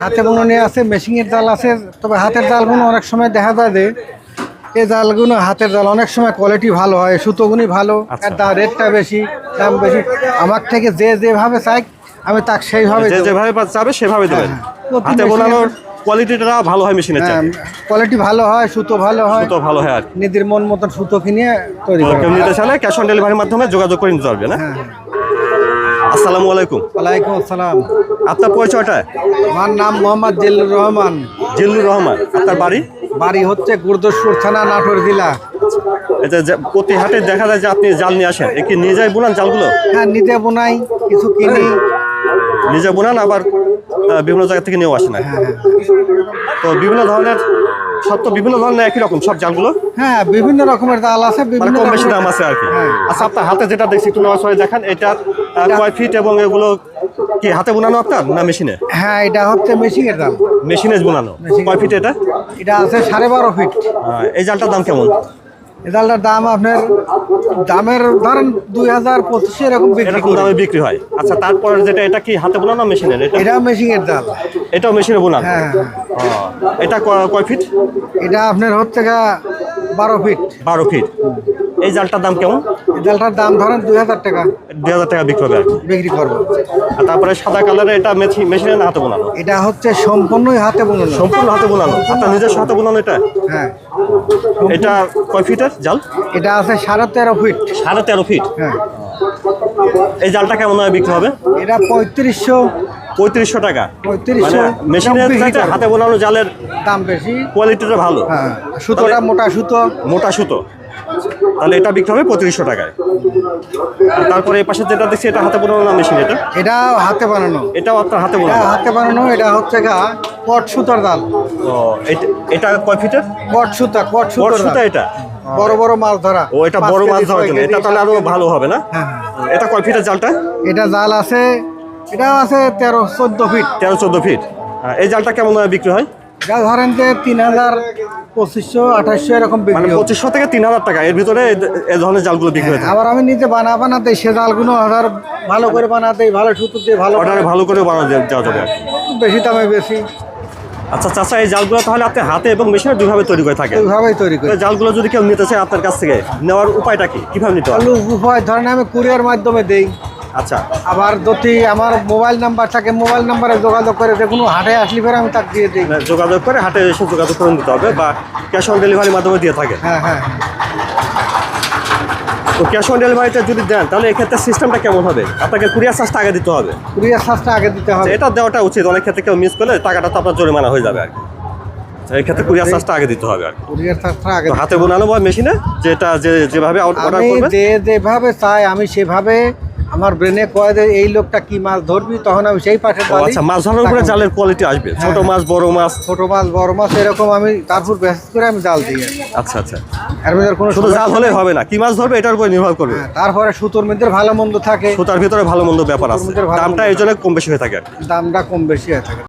হাতে বুননে আছে মেশিনের জাল আছে তবে হাতের জালগুলো অনেক সময় দেখা যায় যে এই জালগুলো হাতের জাল অনেক সময় কোয়ালিটি ভালো হয় সুতোগুনি ভালো আচ্ছা। আর দাম রেটটা বেশি দাম বেশি। আমার থেকে যে যেভাবে চাই আমি তাকে সেইভাবে যে যেভাবে চাবে সেভাবে দেবেন। হ্যাঁ। হাতে বোনানোর কোয়ালিটিটা ভালো হয় মেশিনের হ্যাঁ, চাই কোয়ালিটি ভালো হয় সুতো ভালো হয়। তো ভালো হয় আর। নিজের মন মতন সুতো কিনে তৈরি করা। নিতে চাইলে ক্যাশ অন ডেলিভারির মাধ্যমে যোগাযোগ করে নিতে পারবে না? হ্যাঁ। আসসালামু আলাইকুম। ওয়ালাইকুম আসসালাম। আপনার পরিচয়টা? আমার নাম মোহাম্মদ জিল্লুর রহমান। জিল্লুর রহমান। আপনার বাড়ি? বাড়ি হচ্ছে গুরদস্পুর থানা নাটোর জেলা। প্রতি হাটে দেখা যায় যে আপনি জাল নিয়ে আসেন। এ কি নিয়ে যায় বুনান জালগুলো? হ্যাঁ নিজে বোনাই কিছু কিনি। নিজে বুনান আবার বিভিন্ন জায়গা থেকে নিয়েও আসেন। আর কি। তো বিভিন্ন ধরনের সব তো বিভিন্ন ধরনের একই রকম সব জালগুলো? হ্যাঁ বিভিন্ন রকমের জাল আছে মানে বিভিন্ন কম বেশি দাম আছে আর কি। হ্যাঁ। আচ্ছা আপনার হাতে যেটা দেখছি একটু নেওয়ার সময় দেখান এটা কয় ফিট এবং এগুলো কি হাতে বোনানো আপনার না মেশিনে? হ্যাঁ এটা হচ্ছে মেশিনের জাল। মেশিনে বোনানো। কয় ফিট এটা? এটা আছে সাড়ে বারো ফিট। এই জালটার দাম কেমন? এই জালটার দাম আপনার দামের ধরেন দুই হাজার পঁচিশশো এরকম এরকম দামে বিক্রি হয়। আচ্ছা তারপর যেটা এটা কি হাতে বোনানো মেশিনের? এটা এটা মেশিনের জাল। এটাও মেশিনে বোনানো? হ্যাঁ হ্যাঁ। এটা কয় ফিট এটা আপনার হচ্ছে বারো ফিট বারো ফিট এই জালটার দাম কেমন? জালটার দাম ধরেন দুই হাজার টাকা। দুই হাজার টাকা বিক্রি হবে বিক্রি করব। তারপরে সাদা কালারে এটা মেশি মেশিনে না হাতে বোনানো? এটা হচ্ছে সম্পূর্ণই হাতে বোনানো। সম্পূর্ণ হাতে বোনানো? আপনার নিজস্ব হাতে বোনানো এটা? হ্যাঁ। এটা কয় ফিটের জাল? এটা আছে সাড়ে তেরো ফিট সাড়ে তেরো ফিট হ্যাঁ। এই জালটা কেমন হয় বিক্রি হবে? এটা পঁয়ত্রিশশো পঁয়ত্রিশশো টাকা। মানে মেশিনের বিক্রি হাতে বোনানো জালের দাম বেশি। কোয়ালিটিটা ভালো। হ্যাঁ সুতোটা মোটা সুতো। মোটা সুতো। তাহলে এটা বিক্রি হবে পঁয়ত্রিশশো টাকায়। আর তারপরে এই পাশে যেটা দেখছি এটা হাতে বোনানো না মেশিন এটা? এটা হাতে বানানো। এটাও আপনার হাতে বোনানো। হাতে বানানো এটা হচ্ছে গা কট সুতার জাল ও এটা- কয় ফিটের? কট সুতা কট সুতার সুতা এটা? বড় বড় মাছ ধরা। ও এটা বড় মাছ জন্য। এটা তাহলে আরও ভালো হবে না? হ্যাঁ। এটা কয় ফিটের জালটা? এটা জাল আছে এটাও আছে তেরো চোদ্দ ফিট তেরো চোদ্দ ফিট এই জালটা কেমন বিক্রি হয়? এটা ধরেন যে তিন হাজার পঁচিশশো আঠাশশো এরকম মানে বিক্রি পঁচিশশো থেকে তিন হাজার টাকা। এর ভিতরে এই- ধরনের জালগুলো বিক্রি হয়ে থাকে। আবার আমি নিজে বানা বানাতে সে জালগুলো আবার ভালো করে বানাতে ভালো সুতো দিয়ে ভালো অর্ডারে ভালো করে বানানো যাওয়া যাবে। বেশি দামে বেশি। আচ্ছা চাচা এই জালগুলো তাহলে আপনি হাতে এবং মেশিনে দুইভাবে তৈরি করে থাকেন? ওইভাবেই তৈরি করি। জালগুলো যদি কেউ নিতে চায় আপনার কাছ থেকে নেওয়ার উপায়টা কি? কীভাবে নিতে হবে উপায় ধরেন আমি কুরিয়ার মাধ্যমে দেই। আচ্ছা। আবার যদি আমার মোবাইল নাম্বার থাকে মোবাইল নাম্বারে যোগাযোগ করে যে কোনো হাটে আসলে পরে আমি তাকে দিয়ে দিই। মানে যোগাযোগ করে হাটে এসে যোগাযোগ করে নিতে হবে বা ক্যাশ অন ডেলিভারির মাধ্যমে দিয়ে থাকেন। হ্যাঁ হ্যাঁ। তো ক্যাশ অন ডেলিভারিটা যদি দেন তাহলে এক্ষেত্রে সিস্টেমটা কেমন হবে? আপনাকে কুরিয়ার চার্জটা আগে দিতে হবে। কুরিয়ার চার্জটা আগে দিতে হবে। এটা দেওয়াটা উচিত। অনেক ক্ষেত্রে কেউ মিস করলে টাকাটা তো আপনার জরিমানা হয়ে যাবে আর কি। এই ক্ষেত্রে কুরিয়ার চার্জটা আগে দিতে হবে আর কুরিয়ার চার্জটা আগে হাতে বোনানো বা মেশিনে যেটা যে যেভাবে অর্ডার করবে যে যেভাবে চাই আমি সেভাবে আমার ব্রেনে কয় যে এই লোকটা কি মাছ ধরবি? তখন আমি সেই পাশে আচ্ছা মাছ ধরার উপরে জালের কোয়ালিটি আসবে। ছোট হ্যাঁ। মাছ বড় মাছ? ছোট মাছ বড় মাছ এরকম আমি তারপর ব্যাস করে আমি জাল দিই। আচ্ছা আচ্ছা। এর ভিতরে কোনো শুধু জাল হলে হবে না। কি মাছ ধরবে এটার উপর নির্ভর করবে। হ্যাঁ, তারপরে সুতোর মধ্যে ভালো মন্দ থাকে। সুতার ভিতরে ভালো মন্দ ব্যাপার আছে। দামটা। এই জন্য কম বেশি হয়ে থাকে দামটা কম বেশি হয়ে থাকে।